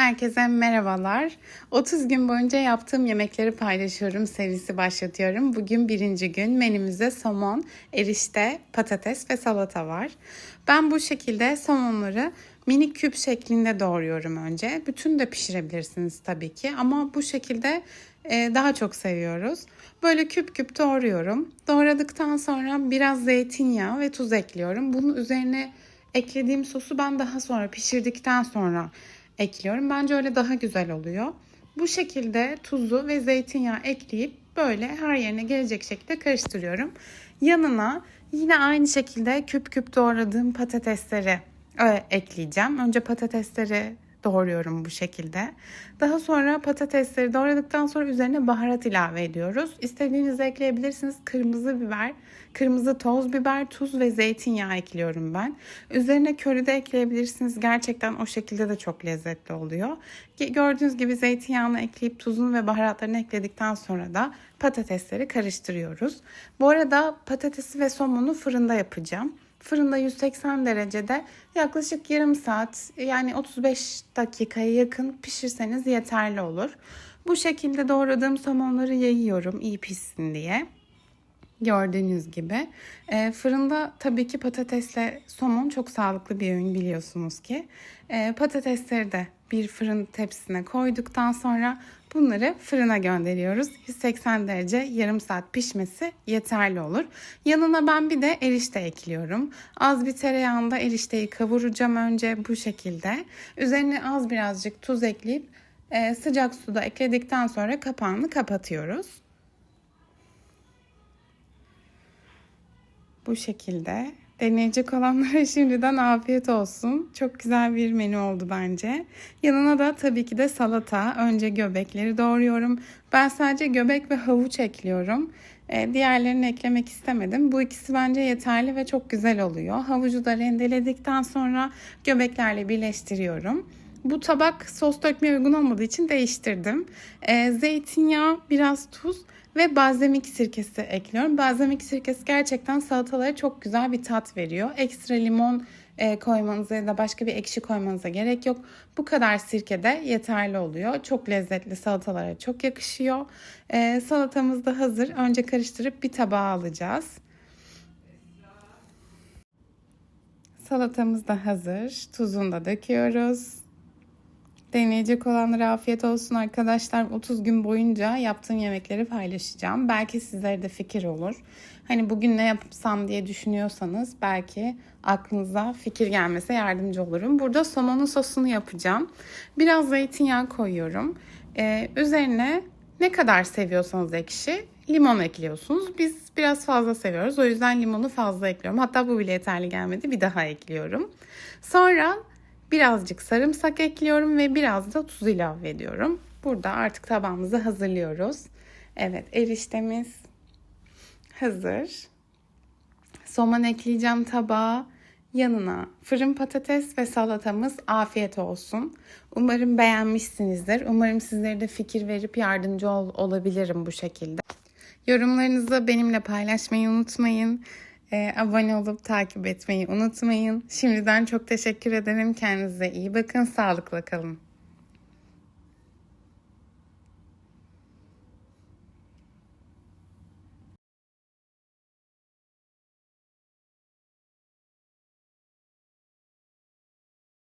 Herkese merhabalar. 30 gün boyunca yaptığım yemekleri paylaşıyorum serisi başlatıyorum. Bugün birinci gün menümüzde somon, erişte, patates ve salata var. Ben bu şekilde somonları minik küp şeklinde doğruyorum önce. Bütün de pişirebilirsiniz tabii ki ama bu şekilde e, daha çok seviyoruz. Böyle küp küp doğruyorum. Doğradıktan sonra biraz zeytinyağı ve tuz ekliyorum. Bunun üzerine eklediğim sosu ben daha sonra pişirdikten sonra ekliyorum. Bence öyle daha güzel oluyor. Bu şekilde tuzu ve zeytinyağı ekleyip böyle her yerine gelecek şekilde karıştırıyorum. Yanına yine aynı şekilde küp küp doğradığım patatesleri e, ekleyeceğim. Önce patatesleri doğruyorum bu şekilde. Daha sonra patatesleri doğradıktan sonra üzerine baharat ilave ediyoruz. İstediğinizi ekleyebilirsiniz. Kırmızı biber, kırmızı toz biber, tuz ve zeytinyağı ekliyorum ben. Üzerine köri de ekleyebilirsiniz. Gerçekten o şekilde de çok lezzetli oluyor. Gördüğünüz gibi zeytinyağını ekleyip tuzunu ve baharatlarını ekledikten sonra da patatesleri karıştırıyoruz. Bu arada patatesi ve somonu fırında yapacağım. Fırında 180 derecede yaklaşık yarım saat yani 35 dakikaya yakın pişirseniz yeterli olur. Bu şekilde doğradığım somonları yayıyorum iyi pişsin diye. Gördüğünüz gibi. E, fırında tabii ki patatesle somon çok sağlıklı bir öğün biliyorsunuz ki. E, patatesleri de bir fırın tepsisine koyduktan sonra bunları fırına gönderiyoruz. 180 derece yarım saat pişmesi yeterli olur. Yanına ben bir de erişte ekliyorum. Az bir tereyağında erişteyi kavuracağım önce bu şekilde. Üzerine az birazcık tuz ekleyip e, sıcak suda ekledikten sonra kapağını kapatıyoruz. Bu şekilde. Deneyecek olanlara şimdiden afiyet olsun. Çok güzel bir menü oldu bence. Yanına da tabii ki de salata. Önce göbekleri doğruyorum. Ben sadece göbek ve havuç ekliyorum. Ee, diğerlerini eklemek istemedim. Bu ikisi bence yeterli ve çok güzel oluyor. Havucu da rendeledikten sonra göbeklerle birleştiriyorum. Bu tabak sos dökmeye uygun olmadığı için değiştirdim. Ee, zeytinyağı, biraz tuz ve balzamik sirkesi ekliyorum. Balzamik sirkesi gerçekten salatalara çok güzel bir tat veriyor. Ekstra limon e, koymanıza ya da başka bir ekşi koymanıza gerek yok. Bu kadar sirke de yeterli oluyor. Çok lezzetli salatalara çok yakışıyor. E, salatamız da hazır. Önce karıştırıp bir tabağa alacağız. Salatamız da hazır. Tuzunu da döküyoruz. Deneyecek olanlara afiyet olsun arkadaşlar. 30 gün boyunca yaptığım yemekleri paylaşacağım. Belki sizlere de fikir olur. Hani bugün ne yapsam diye düşünüyorsanız belki aklınıza fikir gelmese yardımcı olurum. Burada somonun sosunu yapacağım. Biraz zeytinyağı koyuyorum. Ee, üzerine ne kadar seviyorsanız ekşi limon ekliyorsunuz. Biz biraz fazla seviyoruz. O yüzden limonu fazla ekliyorum. Hatta bu bile yeterli gelmedi. Bir daha ekliyorum. Sonra Birazcık sarımsak ekliyorum ve biraz da tuz ilave ediyorum. Burada artık tabağımızı hazırlıyoruz. Evet eriştemiz hazır. Soman ekleyeceğim tabağa. Yanına fırın patates ve salatamız afiyet olsun. Umarım beğenmişsinizdir. Umarım sizlere de fikir verip yardımcı ol, olabilirim bu şekilde. Yorumlarınızı benimle paylaşmayı unutmayın. E, abone olup takip etmeyi unutmayın. Şimdiden çok teşekkür ederim. Kendinize iyi bakın. Sağlıkla kalın.